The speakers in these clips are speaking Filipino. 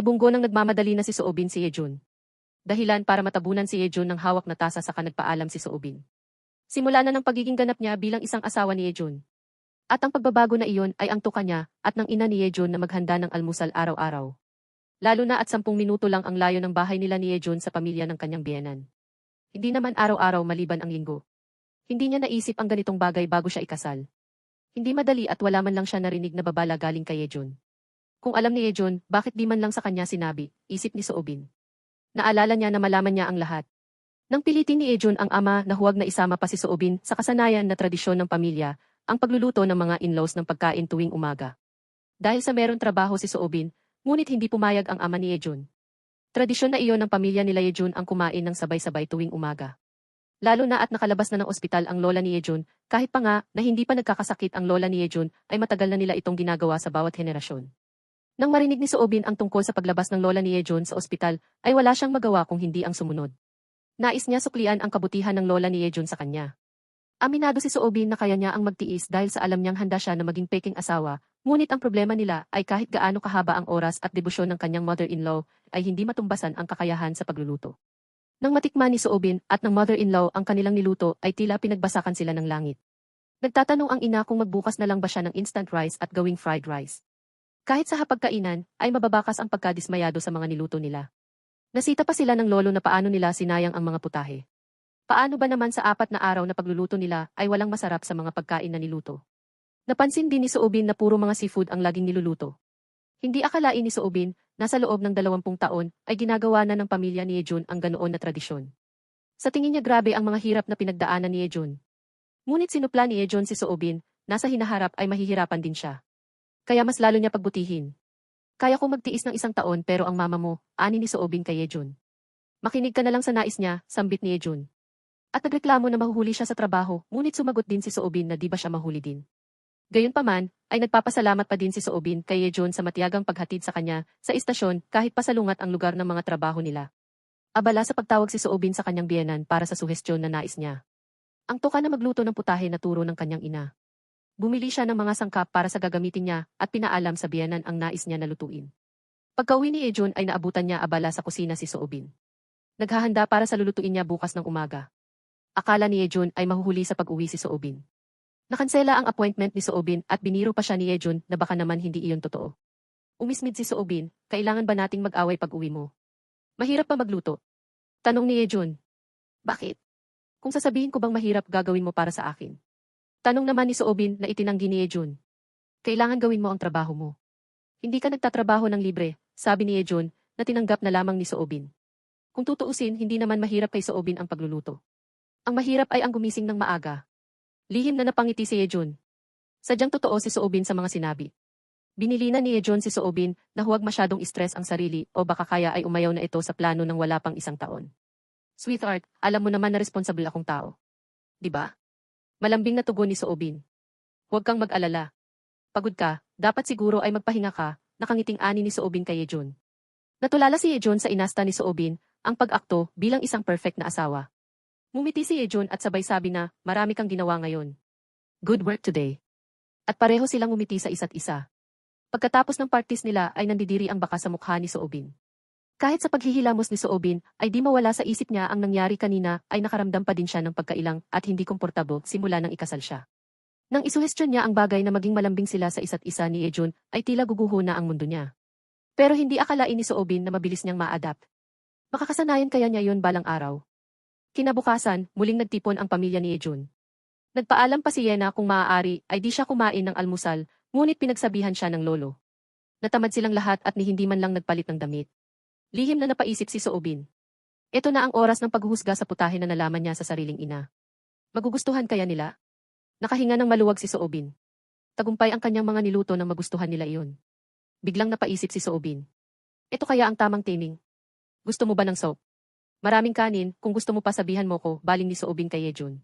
Nabunggo ng nagmamadali na si Soobin si Yejun. Dahilan para matabunan si Yejun ng hawak na tasa sa kanagpaalam si Soobin. Simula na ng pagiging ganap niya bilang isang asawa ni Yejun. At ang pagbabago na iyon ay ang tuka niya at ng ina ni Yejun na maghanda ng almusal araw-araw. Lalo na at sampung minuto lang ang layo ng bahay nila ni Yejun sa pamilya ng kanyang biyenan. Hindi naman araw-araw maliban ang linggo. Hindi niya naisip ang ganitong bagay bago siya ikasal. Hindi madali at wala man lang siya narinig na babala galing kay Yejun. Kung alam ni Yejun, bakit di man lang sa kanya sinabi, isip ni Soobin. Naalala niya na malaman niya ang lahat. Nang pilitin ni Ejun ang ama na huwag na isama pa si Soobin sa kasanayan na tradisyon ng pamilya, ang pagluluto ng mga in-laws ng pagkain tuwing umaga. Dahil sa meron trabaho si Soobin, ngunit hindi pumayag ang ama ni Ejun. Tradisyon na iyon ng pamilya nila Ejun ang kumain ng sabay-sabay tuwing umaga. Lalo na at nakalabas na ng ospital ang lola ni Ejun, kahit pa nga na hindi pa nagkakasakit ang lola ni Ejun ay matagal na nila itong ginagawa sa bawat henerasyon. Nang marinig ni Soobin ang tungkol sa paglabas ng lola ni Ejun sa ospital, ay wala siyang magawa kung hindi ang sumunod. Nais niya suklian ang kabutihan ng lola ni Yejun sa kanya. Aminado si Soobin na kaya niya ang magtiis dahil sa alam niyang handa siya na maging peking asawa, ngunit ang problema nila ay kahit gaano kahaba ang oras at debosyon ng kanyang mother-in-law, ay hindi matumbasan ang kakayahan sa pagluluto. Nang matikman ni Soobin at ng mother-in-law ang kanilang niluto ay tila pinagbasakan sila ng langit. Nagtatanong ang ina kung magbukas na lang ba siya ng instant rice at gawing fried rice. Kahit sa hapagkainan, ay mababakas ang pagkadismayado sa mga niluto nila. Nasita pa sila ng lolo na paano nila sinayang ang mga putahe. Paano ba naman sa apat na araw na pagluluto nila ay walang masarap sa mga pagkain na niluto? Napansin din ni Soobin na puro mga seafood ang laging niluluto. Hindi akalain ni Soobin na sa loob ng dalawampung taon ay ginagawa na ng pamilya ni Ejun ang ganoon na tradisyon. Sa tingin niya grabe ang mga hirap na pinagdaanan ni Ejun. Ngunit sinupla ni Ejun si Soobin, nasa hinaharap ay mahihirapan din siya. Kaya mas lalo niya pagbutihin. Kaya ko magtiis ng isang taon pero ang mama mo, ani ni Soobin kay Yejun. Makinig ka na lang sa nais niya, sambit ni Yejun. At nagreklamo na mahuhuli siya sa trabaho, ngunit sumagot din si Soobin na di ba siya mahuli din. Gayunpaman, ay nagpapasalamat pa din si Soobin kay Yejun sa matiyagang paghatid sa kanya sa istasyon kahit pasalungat ang lugar ng mga trabaho nila. Abala sa pagtawag si Soobin sa kanyang biyenan para sa suhestyon na nais niya. Ang tuka na magluto ng putahe na turo ng kanyang ina. Bumili siya ng mga sangkap para sa gagamitin niya at pinaalam sa biyanan ang nais niya na lutuin. Pagkauwi ni Ejun ay naabutan niya abala sa kusina si Soobin. Naghahanda para sa lulutuin niya bukas ng umaga. Akala ni Ejun ay mahuhuli sa pag-uwi si Soobin. Nakansela ang appointment ni Soobin at biniro pa siya ni Ejun na baka naman hindi iyon totoo. Umismid si Soobin, kailangan ba nating mag-away pag-uwi mo? Mahirap pa magluto? Tanong ni Ejun. Bakit? Kung sasabihin ko bang mahirap gagawin mo para sa akin. Tanong naman ni Soobin na itinanggi ni Ejun. Kailangan gawin mo ang trabaho mo. Hindi ka nagtatrabaho ng libre, sabi ni Ejun, na tinanggap na lamang ni Soobin. Kung tutuusin, hindi naman mahirap kay Soobin ang pagluluto. Ang mahirap ay ang gumising ng maaga. Lihim na napangiti si Ejun. Sadyang totoo si Soobin sa mga sinabi. Binilina ni Ejun si Soobin na huwag masyadong stress ang sarili o baka kaya ay umayaw na ito sa plano ng wala pang isang taon. Sweetheart, alam mo naman na responsable akong tao. ba? Malambing na tugon ni Soobin. Huwag kang mag-alala. Pagod ka, dapat siguro ay magpahinga ka, nakangiting ani ni Soobin kay Yejun. Natulala si Yejun sa inasta ni Soobin, ang pag-akto bilang isang perfect na asawa. Mumiti si Yejun at sabay sabi na, marami kang ginawa ngayon. Good work today. At pareho silang umiti sa isa't isa. Pagkatapos ng parties nila ay nandidiri ang baka sa mukha ni Soobin. Kahit sa paghihilamos ni Soobin, ay di mawala sa isip niya ang nangyari kanina ay nakaramdam pa din siya ng pagkailang at hindi komportable simula nang ikasal siya. Nang isuhestyon niya ang bagay na maging malambing sila sa isa't isa ni Ejun, ay tila guguho na ang mundo niya. Pero hindi akalain ni Soobin na mabilis niyang ma-adapt. Makakasanayan kaya niya yon balang araw. Kinabukasan, muling nagtipon ang pamilya ni Ejun. Nagpaalam pa si Yena kung maaari ay di siya kumain ng almusal, ngunit pinagsabihan siya ng lolo. Natamad silang lahat at ni hindi man lang nagpalit ng damit. Lihim na napaisip si Soobin. Ito na ang oras ng paghuhusga sa putahe na nalaman niya sa sariling ina. Magugustuhan kaya nila? Nakahinga ng maluwag si Soobin. Tagumpay ang kanyang mga niluto nang magustuhan nila iyon. Biglang napaisip si Soobin. Ito kaya ang tamang timing. Gusto mo ba ng soap? Maraming kanin, kung gusto mo pa sabihan mo ko, baling ni Soobin kay Yejun.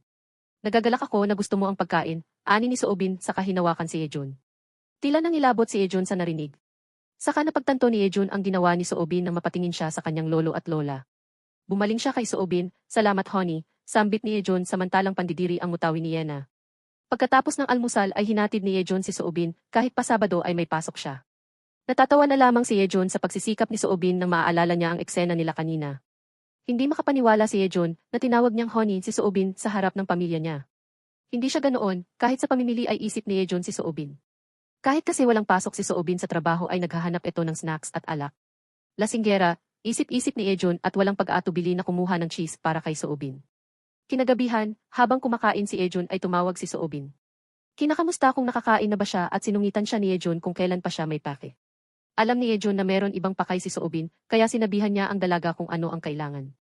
Nagagalak ako na gusto mo ang pagkain, ani ni Soobin sa kahinawakan si Yejun. Tila nang ilabot si Yejun sa narinig. Saka napagtanto ni Ejun ang ginawa ni Soobin nang mapatingin siya sa kanyang lolo at lola. Bumaling siya kay Soobin, salamat honey, sambit ni Ejun samantalang pandidiri ang mutawi ni Yena. Pagkatapos ng almusal ay hinatid ni Ejun si Soobin kahit pa Sabado ay may pasok siya. Natatawa na lamang si Yejun sa pagsisikap ni Soobin nang maaalala niya ang eksena nila kanina. Hindi makapaniwala si Yejun na tinawag niyang Honey si Soobin sa harap ng pamilya niya. Hindi siya ganoon, kahit sa pamimili ay isip ni Yejun si Soobin. Kahit kasi walang pasok si Soobin sa trabaho ay naghahanap ito ng snacks at alak. Lasinggera, isip-isip ni Yejun at walang pag-aatubili na kumuha ng cheese para kay Soobin. Kinagabihan, habang kumakain si Yejun ay tumawag si Soobin. Kinakamusta kung nakakain na ba siya at sinungitan siya ni Yejun kung kailan pa siya may pake. Alam ni Yejun na meron ibang pakay si Soobin, kaya sinabihan niya ang dalaga kung ano ang kailangan.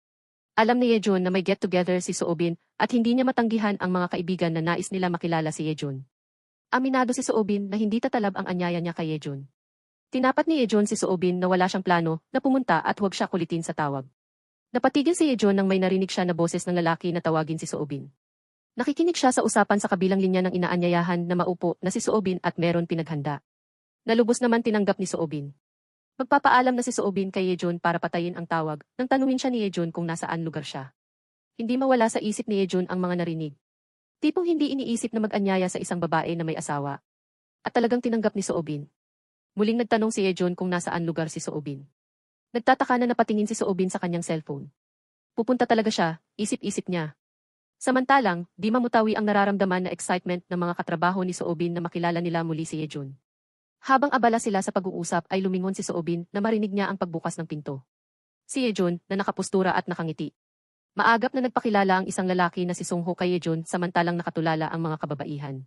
Alam ni Yejun na may get-together si Soobin at hindi niya matanggihan ang mga kaibigan na nais nila makilala si Yejun. Aminado si Soobin na hindi tatalab ang anyaya niya kay Yejun. Tinapat ni Yejun si Soobin na wala siyang plano na pumunta at huwag siya kulitin sa tawag. Napatigil si Yejun nang may narinig siya na boses ng lalaki na tawagin si Soobin. Nakikinig siya sa usapan sa kabilang linya ng inaanyayahan na maupo na si Soobin at meron pinaghanda. Nalubos naman tinanggap ni Soobin. Magpapaalam na si Soobin kay Yejun para patayin ang tawag, nang tanungin siya ni Yejun kung nasaan lugar siya. Hindi mawala sa isip ni Yejun ang mga narinig. Tipong hindi iniisip na mag-anyaya sa isang babae na may asawa. At talagang tinanggap ni Soobin. Muling nagtanong si Yejun kung nasaan lugar si Soobin. Nagtataka na napatingin si Soobin sa kanyang cellphone. Pupunta talaga siya, isip-isip niya. Samantalang, di mamutawi ang nararamdaman na excitement ng mga katrabaho ni Soobin na makilala nila muli si Yejun. Habang abala sila sa pag-uusap ay lumingon si Soobin na marinig niya ang pagbukas ng pinto. Si Yejun na nakapustura at nakangiti. Maagap na nagpakilala ang isang lalaki na si Sungho kay Yejun samantalang nakatulala ang mga kababaihan.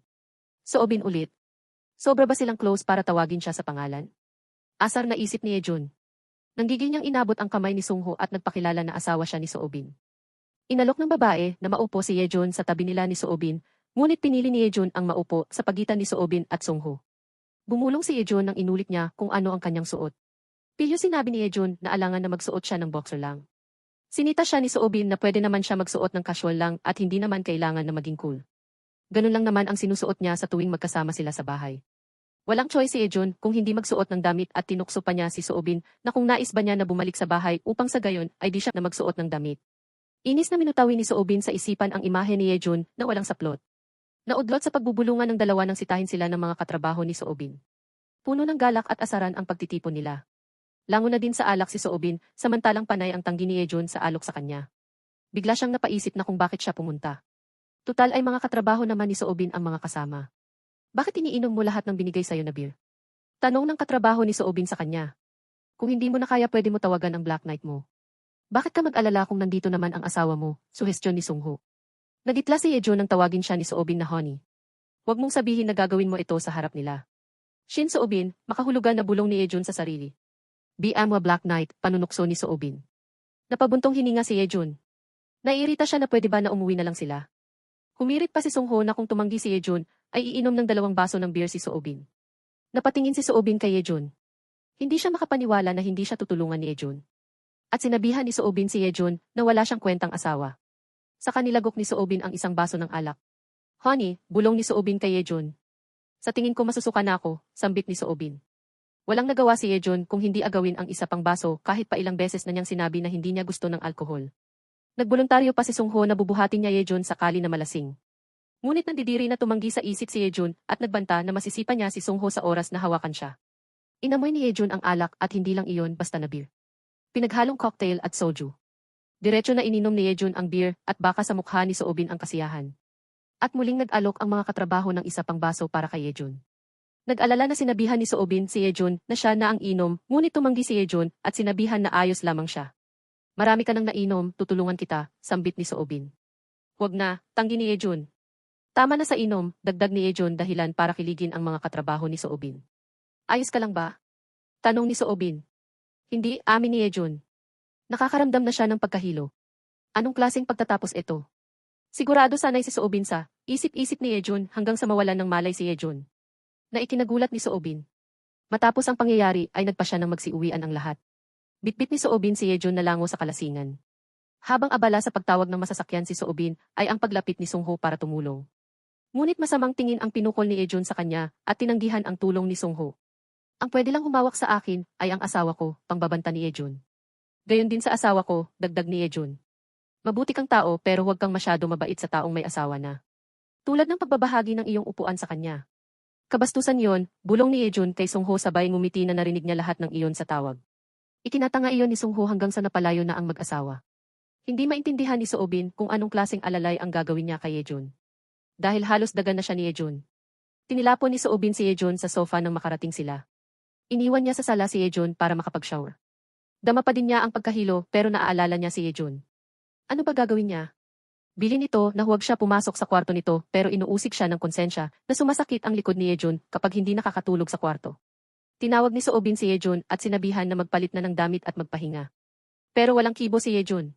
Soobin ulit. Sobra ba silang close para tawagin siya sa pangalan? Asar na isip ni Yejun. Nanggigil niyang inabot ang kamay ni Sungho at nagpakilala na asawa siya ni Soobin. Inalok ng babae na maupo si Yejun sa tabi nila ni Soobin, ngunit pinili ni Yejun ang maupo sa pagitan ni Soobin at Sungho. Bumulong si Yejun nang inulit niya kung ano ang kanyang suot. Pilyo sinabi ni Yejun na alangan na magsuot siya ng boxer lang. Sinita siya ni Soobin na pwede naman siya magsuot ng casual lang at hindi naman kailangan na maging cool. Ganun lang naman ang sinusuot niya sa tuwing magkasama sila sa bahay. Walang choice si Ejun kung hindi magsuot ng damit at tinukso pa niya si Soobin na kung nais ba niya na bumalik sa bahay upang sa gayon ay di siya na magsuot ng damit. Inis na minutawi ni Soobin sa isipan ang imahe ni Yejun na walang saplot. Naudlot sa pagbubulungan ng dalawa nang sitahin sila ng mga katrabaho ni Soobin. Puno ng galak at asaran ang pagtitipon nila. Lango na din sa alak si Soobin, samantalang panay ang tanggi ni Yejun sa alok sa kanya. Bigla siyang napaisip na kung bakit siya pumunta. Tutal ay mga katrabaho naman ni Soobin ang mga kasama. Bakit iniinom mo lahat ng binigay sa'yo na beer? Tanong ng katrabaho ni Soobin sa kanya. Kung hindi mo na kaya pwede mo tawagan ang Black Knight mo. Bakit ka mag-alala kung nandito naman ang asawa mo? Suhestyon ni Sungho. Nagitla si Yejo nang tawagin siya ni Soobin na Honey. Huwag mong sabihin na gagawin mo ito sa harap nila. Shin Soobin, makahulugan na bulong ni Yejun sa sarili. BM wa Black Knight, panunukso ni Soobin. Napabuntong hininga si Yejun. Naiirita siya na pwede ba na umuwi na lang sila. Humirit pa si Sungho na kung tumanggi si Yejun, ay iinom ng dalawang baso ng beer si Soobin. Napatingin si Soobin kay Yejun. Hindi siya makapaniwala na hindi siya tutulungan ni Yejun. At sinabihan ni Soobin si Yejun na wala siyang kwentang asawa. Sa kanilagok ni Soobin ang isang baso ng alak. Honey, bulong ni Soobin kay Yejun. Sa tingin ko masusuka na ako, sambit ni Soobin. Walang nagawa si Yejun kung hindi agawin ang isa pang baso kahit pa ilang beses na niyang sinabi na hindi niya gusto ng alkohol. Nagboluntaryo pa si Sungho na bubuhatin niya Yejun sakali na malasing. Ngunit nandidiri na tumanggi sa isip si Yejun at nagbanta na masisipan niya si Sungho sa oras na hawakan siya. Inamoy ni Yejun ang alak at hindi lang iyon basta na beer. Pinaghalong cocktail at soju. Diretso na ininom ni Yejun ang beer at baka sa mukha ni Soobin ang kasiyahan. At muling nag-alok ang mga katrabaho ng isa pang baso para kay Yejun. Nag-alala na sinabihan ni Soobin si Yejun na siya na ang inom, ngunit tumanggi si Yejun at sinabihan na ayos lamang siya. Marami ka nang nainom, tutulungan kita, sambit ni Soobin. Huwag na, tanggi ni Yejun. Tama na sa inom, dagdag ni Yejun dahilan para kiligin ang mga katrabaho ni Soobin. Ayos ka lang ba? Tanong ni Soobin. Hindi, amin ni Yejun. Nakakaramdam na siya ng pagkahilo. Anong klaseng pagtatapos ito? Sigurado sanay si Soobin sa isip-isip ni Yejun hanggang sa mawalan ng malay si Yejun. Na ikinagulat ni Soobin. Matapos ang pangyayari ay nagpa siya ng magsiuwian ang lahat. Bitbit ni Soobin si Yejun na lango sa kalasingan. Habang abala sa pagtawag ng masasakyan si Soobin ay ang paglapit ni Sungho para tumulong. Ngunit masamang tingin ang pinukol ni Yejun sa kanya at tinanggihan ang tulong ni Sungho. Ang pwede lang humawak sa akin ay ang asawa ko, pangbabanta ni Yejun. Gayon din sa asawa ko, dagdag ni Yejun. Mabuti kang tao pero huwag kang masyado mabait sa taong may asawa na. Tulad ng pagbabahagi ng iyong upuan sa kanya. Kabastusan yon, bulong ni Yejun kay Sungho sabay ngumiti na narinig niya lahat ng iyon sa tawag. Itinatanga iyon ni Sungho hanggang sa napalayo na ang mag-asawa. Hindi maintindihan ni Soobin kung anong klaseng alalay ang gagawin niya kay Yejun. Dahil halos dagan na siya ni Yejun. Tinilapon ni Soobin si Yejun sa sofa nang makarating sila. Iniwan niya sa sala si Yejun para makapag-shower. Dama pa din niya ang pagkahilo pero naaalala niya si Yejun. Ano ba gagawin niya? Bilin nito na huwag siya pumasok sa kwarto nito pero inuusik siya ng konsensya na sumasakit ang likod ni Yejun kapag hindi nakakatulog sa kwarto. Tinawag ni Soobin si Yejun at sinabihan na magpalit na ng damit at magpahinga. Pero walang kibo si Yejun.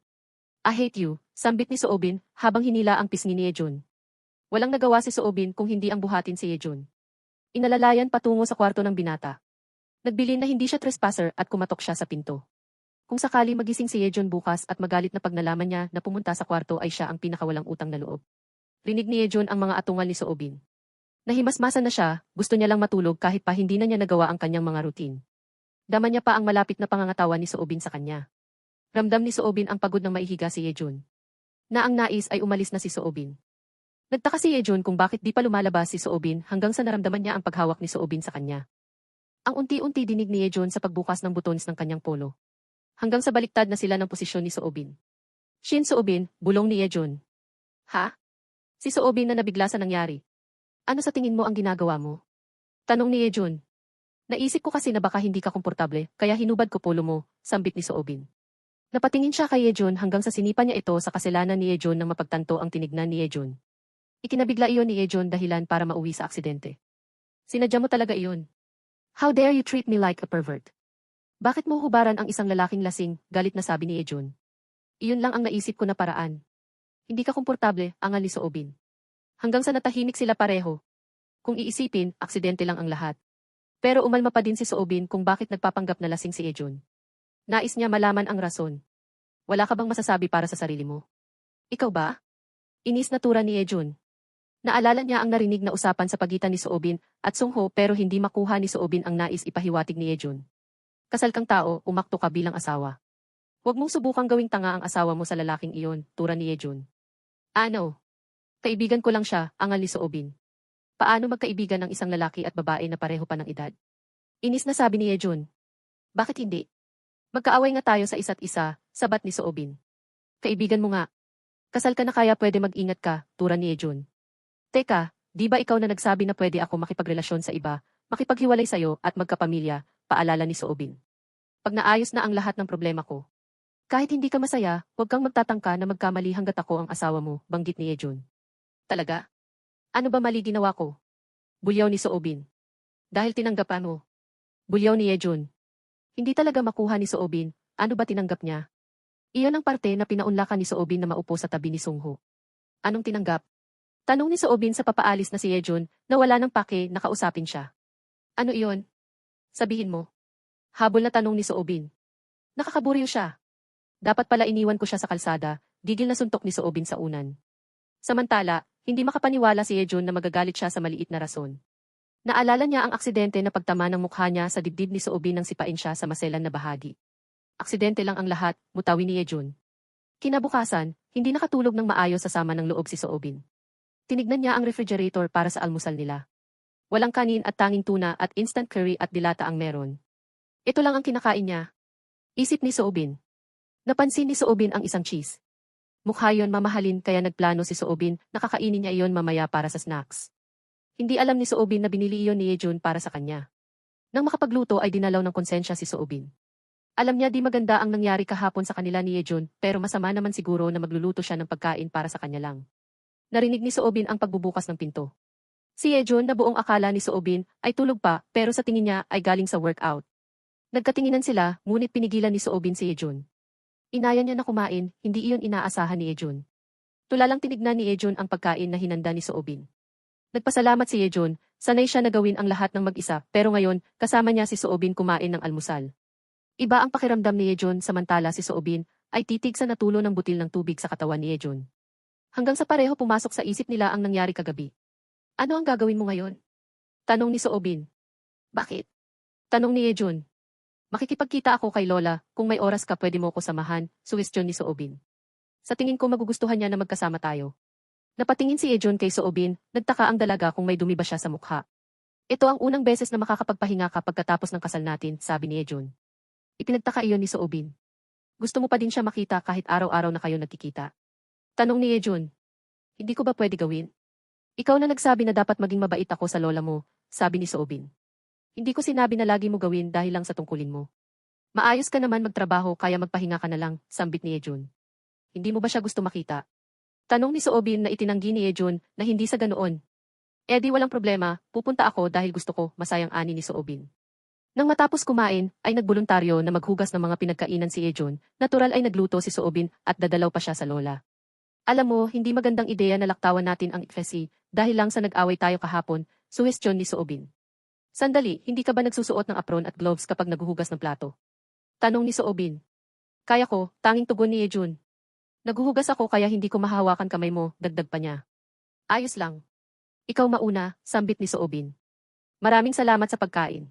I hate you, sambit ni Soobin habang hinila ang pisngi ni Yejun. Walang nagawa si Soobin kung hindi ang buhatin si Yejun. Inalalayan patungo sa kwarto ng binata. Nagbilin na hindi siya trespasser at kumatok siya sa pinto. Kung sakali magising si Yejun bukas at magalit na pag nalaman niya na pumunta sa kwarto ay siya ang pinakawalang utang na loob. Rinig ni Yejun ang mga atungal ni Soobin. Nahimasmasan na siya, gusto niya lang matulog kahit pa hindi na niya nagawa ang kanyang mga routine. Dama niya pa ang malapit na pangangatawan ni Soobin sa kanya. Ramdam ni Soobin ang pagod ng maihiga si Yejun. Na ang nais ay umalis na si Soobin. Nagtaka si Yejun kung bakit di pa lumalabas si Soobin hanggang sa naramdaman niya ang paghawak ni Soobin sa kanya. Ang unti-unti dinig ni Yejun sa pagbukas ng butones ng kanyang polo hanggang sa baliktad na sila ng posisyon ni Soobin. Shin Soobin, bulong ni Yejun. Ha? Si Soobin na nabigla sa nangyari. Ano sa tingin mo ang ginagawa mo? Tanong ni Yejun. Naisip ko kasi na baka hindi ka komportable, kaya hinubad ko polo mo, sambit ni Soobin. Napatingin siya kay Yejun hanggang sa sinipa niya ito sa kasalanan ni Yejun nang mapagtanto ang tinignan ni Yejun. Ikinabigla iyon ni Yejun dahilan para mauwi sa aksidente. Sinadya mo talaga iyon. How dare you treat me like a pervert? Bakit mo hubaran ang isang lalaking lasing, galit na sabi ni Ejun. Iyon lang ang naisip ko na paraan. Hindi ka komportable, angal ni Soobin. Hanggang sa natahimik sila pareho. Kung iisipin, aksidente lang ang lahat. Pero umalma pa din si Soobin kung bakit nagpapanggap na lasing si Ejun. Nais niya malaman ang rason. Wala ka bang masasabi para sa sarili mo? Ikaw ba? Inis na tura ni Ejun. Naalala niya ang narinig na usapan sa pagitan ni Soobin at Sungho pero hindi makuha ni Soobin ang nais ipahiwatig ni Ejun. Kasal kang tao, umakto ka bilang asawa. Huwag mong subukang gawing tanga ang asawa mo sa lalaking iyon, tura ni Yejun. Ano? Kaibigan ko lang siya, angal ni Soobin. Paano magkaibigan ng isang lalaki at babae na pareho pa ng edad? Inis na sabi ni Yejun. Bakit hindi? Magkaaway nga tayo sa isa't isa, sabat ni Soobin. Kaibigan mo nga. Kasal ka na kaya pwede mag-ingat ka, tura ni Yejun. Teka, di ba ikaw na nagsabi na pwede ako makipagrelasyon sa iba, makipaghiwalay sa'yo at magkapamilya, paalala ni Soobin. Pag naayos na ang lahat ng problema ko. Kahit hindi ka masaya, huwag kang magtatangka na magkamali hanggat ako ang asawa mo, banggit ni Ejun. Talaga? Ano ba mali ginawa ko? Bulyaw ni Soobin. Dahil tinanggapan mo. Bulyaw ni Ejun. Hindi talaga makuha ni Soobin, ano ba tinanggap niya? Iyon ang parte na pinaunlakan ni Soobin na maupo sa tabi ni Sungho. Anong tinanggap? Tanong ni Soobin sa papaalis na si Yejun na wala ng pake na kausapin siya. Ano iyon? Sabihin mo. Habol na tanong ni Soobin. Nakakaburyo siya. Dapat pala iniwan ko siya sa kalsada, gigil na suntok ni Soobin sa unan. Samantala, hindi makapaniwala si Yejun na magagalit siya sa maliit na rason. Naalala niya ang aksidente na pagtama ng mukha niya sa dibdib ni Soobin nang sipain siya sa maselan na bahagi. Aksidente lang ang lahat, mutawi ni Yejun. Kinabukasan, hindi nakatulog ng maayos sa sama ng loob si Soobin. Tinignan niya ang refrigerator para sa almusal nila. Walang kanin at tanging tuna at instant curry at dilata ang meron. Ito lang ang kinakain niya. Isip ni Soobin. Napansin ni Soobin ang isang cheese. Mukha yon mamahalin kaya nagplano si Soobin na kakainin niya iyon mamaya para sa snacks. Hindi alam ni Soobin na binili iyon ni Yejun para sa kanya. Nang makapagluto ay dinalaw ng konsensya si Soobin. Alam niya di maganda ang nangyari kahapon sa kanila ni Yejun pero masama naman siguro na magluluto siya ng pagkain para sa kanya lang. Narinig ni Soobin ang pagbubukas ng pinto. Si Yejun na buong akala ni Soobin ay tulog pa pero sa tingin niya ay galing sa workout. Nagkatinginan sila ngunit pinigilan ni Soobin si Yejun. Inaya niya na kumain, hindi iyon inaasahan ni Yejun. Tulalang tinignan ni Yejun ang pagkain na hinanda ni Soobin. Nagpasalamat si Yejun, sanay siya na gawin ang lahat ng mag-isa pero ngayon kasama niya si Soobin kumain ng almusal. Iba ang pakiramdam ni Yejun samantala si Soobin ay titig sa natulo ng butil ng tubig sa katawan ni Yejun. Hanggang sa pareho pumasok sa isip nila ang nangyari kagabi. Ano ang gagawin mo ngayon? Tanong ni Soobin. Bakit? Tanong ni Yejun. Makikipagkita ako kay Lola, kung may oras ka pwede mo ko samahan, suwestyon ni Soobin. Sa tingin ko magugustuhan niya na magkasama tayo. Napatingin si Yejun kay Soobin, nagtaka ang dalaga kung may dumi ba siya sa mukha. Ito ang unang beses na makakapagpahinga ka pagkatapos ng kasal natin, sabi ni Ejun. Ipinagtaka iyon ni Soobin. Gusto mo pa din siya makita kahit araw-araw na kayo nagkikita. Tanong ni Ejun. Hindi ko ba pwede gawin? Ikaw na nagsabi na dapat maging mabait ako sa lola mo, sabi ni Soobin. Hindi ko sinabi na lagi mo gawin dahil lang sa tungkulin mo. Maayos ka naman magtrabaho kaya magpahinga ka na lang, sambit ni Ejun. Hindi mo ba siya gusto makita? Tanong ni Soobin na itinanggi ni Ejun na hindi sa ganoon. Di walang problema, pupunta ako dahil gusto ko, masayang ani ni Soobin. Nang matapos kumain, ay nagboluntaryo na maghugas ng mga pinagkainan si Ejun, natural ay nagluto si Soobin at dadalaw pa siya sa lola. Alam mo, hindi magandang ideya na laktawan natin ang ikfesi dahil lang sa nag-away tayo kahapon, suhestyon ni Soobin. Sandali, hindi ka ba nagsusuot ng apron at gloves kapag naghuhugas ng plato? Tanong ni Soobin. Kaya ko, tanging tugon ni Ejun. Naghuhugas ako kaya hindi ko mahawakan kamay mo, dagdag pa niya. Ayos lang. Ikaw mauna, sambit ni Soobin. Maraming salamat sa pagkain.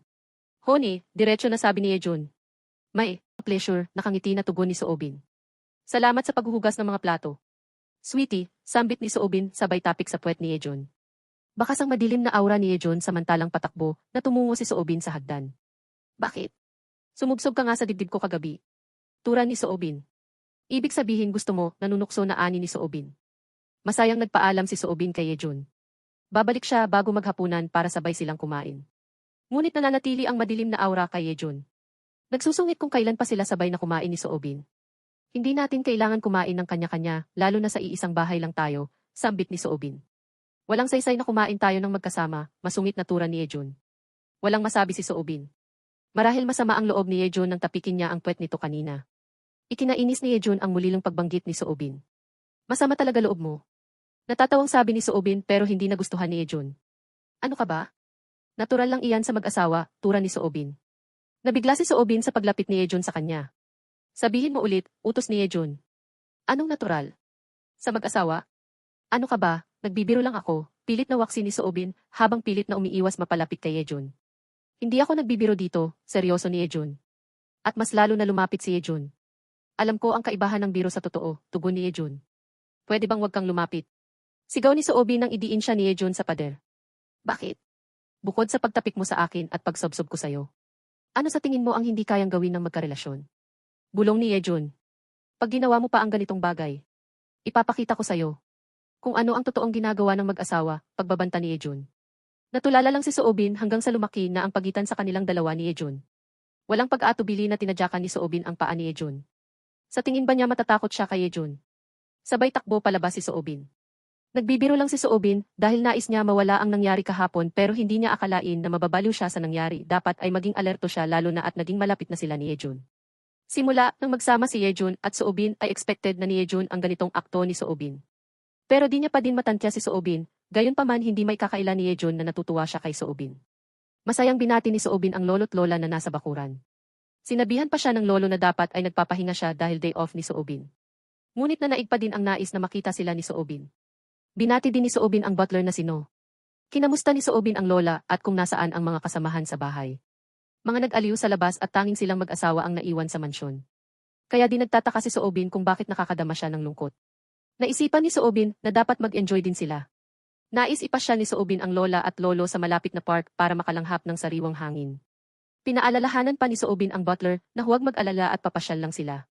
Honey, diretso na sabi ni Ejun. May, pleasure, nakangiti na tugon ni Soobin. Salamat sa paghuhugas ng mga plato. Sweetie, sambit ni Soobin sabay tapik sa puwet ni Ejun. Bakas ang madilim na aura ni Ejun samantalang patakbo na tumungo si Soobin sa hagdan. Bakit? Sumubsob ka nga sa dibdib ko kagabi. Tura ni Soobin. Ibig sabihin gusto mo, nanunukso na ani ni Soobin. Masayang nagpaalam si Soobin kay Ejun. Babalik siya bago maghapunan para sabay silang kumain. Ngunit nananatili ang madilim na aura kay Yejun. Nagsusungit kung kailan pa sila sabay na kumain ni Soobin. Hindi natin kailangan kumain ng kanya-kanya, lalo na sa iisang bahay lang tayo, sambit ni Soobin. Walang saysay na kumain tayo ng magkasama, masungit na tura ni Yejun. Walang masabi si Soobin. Marahil masama ang loob ni Yejun nang tapikin niya ang puwet nito kanina. Ikinainis ni Yejun ang mulilong pagbanggit ni Soobin. Masama talaga loob mo. Natatawang sabi ni Soobin pero hindi nagustuhan ni Ejun. Ano ka ba? Natural lang iyan sa mag-asawa, tura ni Soobin. Nabigla si Soobin sa paglapit ni Ejun sa kanya. Sabihin mo ulit, utos ni Ejun. Anong natural? Sa mag-asawa? Ano ka ba, nagbibiro lang ako, pilit na waksi ni Soobin habang pilit na umiiwas mapalapit kay Ejun. Hindi ako nagbibiro dito, seryoso ni Ejun. At mas lalo na lumapit si Ejun. Alam ko ang kaibahan ng biro sa totoo, tugon ni Ejun. Pwede bang wag kang lumapit? Sigaw ni Soobi nang idiin siya ni Ejun sa pader. Bakit? Bukod sa pagtapik mo sa akin at pagsabsob ko sa'yo. Ano sa tingin mo ang hindi kayang gawin ng magkarelasyon? Bulong ni Ejun. Pag ginawa mo pa ang ganitong bagay, ipapakita ko sa'yo. Kung ano ang totoong ginagawa ng mag-asawa, pagbabanta ni Ejun. Natulala lang si Soobin hanggang sa lumaki na ang pagitan sa kanilang dalawa ni Ejun. Walang pag-atubili na tinadyakan ni Soobin ang paa ni Ejun. Sa tingin ba niya matatakot siya kay Ejun? Sabay takbo palabas si Soobin. Nagbibiro lang si Soobin dahil nais niya mawala ang nangyari kahapon pero hindi niya akalain na mababaliw siya sa nangyari. Dapat ay maging alerto siya lalo na at naging malapit na sila ni Yejun. Simula nang magsama si Yejun at Soobin ay expected na ni Yejun ang ganitong akto ni Soobin. Pero di niya pa din matantya si Soobin, gayon pa man hindi may kakaila ni Yejun na natutuwa siya kay Soobin. Masayang binati ni Soobin ang lolo't lola na nasa bakuran. Sinabihan pa siya ng lolo na dapat ay nagpapahinga siya dahil day off ni Soobin. Ngunit na naig pa din ang nais na makita sila ni Soobin. Binati din ni Soobin ang butler na sino. Kinamusta ni Soobin ang lola at kung nasaan ang mga kasamahan sa bahay. Mga nag-aliw sa labas at tanging silang mag-asawa ang naiwan sa mansyon. Kaya di nagtataka si Soobin kung bakit nakakadama siya ng lungkot. Naisipan ni Soobin na dapat mag-enjoy din sila. Nais ipasya ni Soobin ang lola at lolo sa malapit na park para makalanghap ng sariwang hangin. Pinaalalahanan pa ni Soobin ang butler na huwag mag-alala at papasyal lang sila.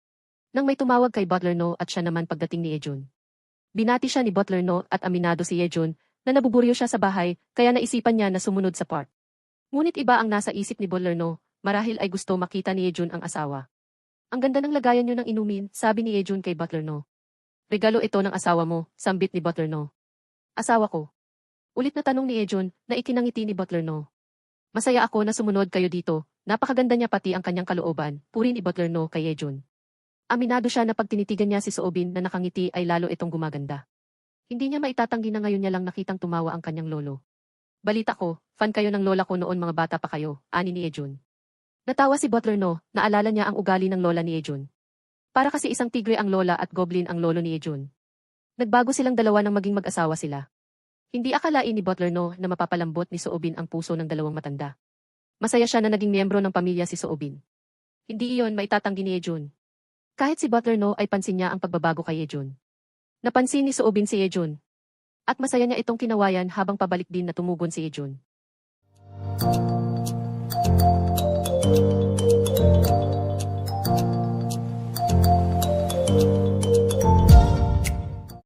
Nang may tumawag kay Butler No at siya naman pagdating ni Ejun. Binati siya ni Butler No at aminado si Yejun na nabuburyo siya sa bahay kaya naisipan niya na sumunod sa park. Ngunit iba ang nasa isip ni Butler No, marahil ay gusto makita ni Yejun ang asawa. Ang ganda ng lagayan niyo ng inumin, sabi ni Yejun kay Butler No. Regalo ito ng asawa mo, sambit ni Butler No. Asawa ko. Ulit na tanong ni Yejun na ikinangiti ni Butler No. Masaya ako na sumunod kayo dito, napakaganda niya pati ang kanyang kalooban, puri ni Butler No kay Yejun. Aminado siya na pag tinitigan niya si Soobin na nakangiti ay lalo itong gumaganda. Hindi niya maitatanggi na ngayon niya lang nakitang tumawa ang kanyang lolo. Balita ko, fan kayo ng lola ko noon mga bata pa kayo, ani ni Ejun. Natawa si Butler no, naalala niya ang ugali ng lola ni Ejun. Para kasi isang tigre ang lola at goblin ang lolo ni Ejun. Nagbago silang dalawa nang maging mag-asawa sila. Hindi akalain ni Butler no na mapapalambot ni Soobin ang puso ng dalawang matanda. Masaya siya na naging miyembro ng pamilya si Soobin. Hindi iyon maitatanggi ni Ejun. Kahit si Butler No ay pansin niya ang pagbabago kay Yejun. Napansin ni Soobin si Yejun. At masaya niya itong kinawayan habang pabalik din na tumugon si Ejun.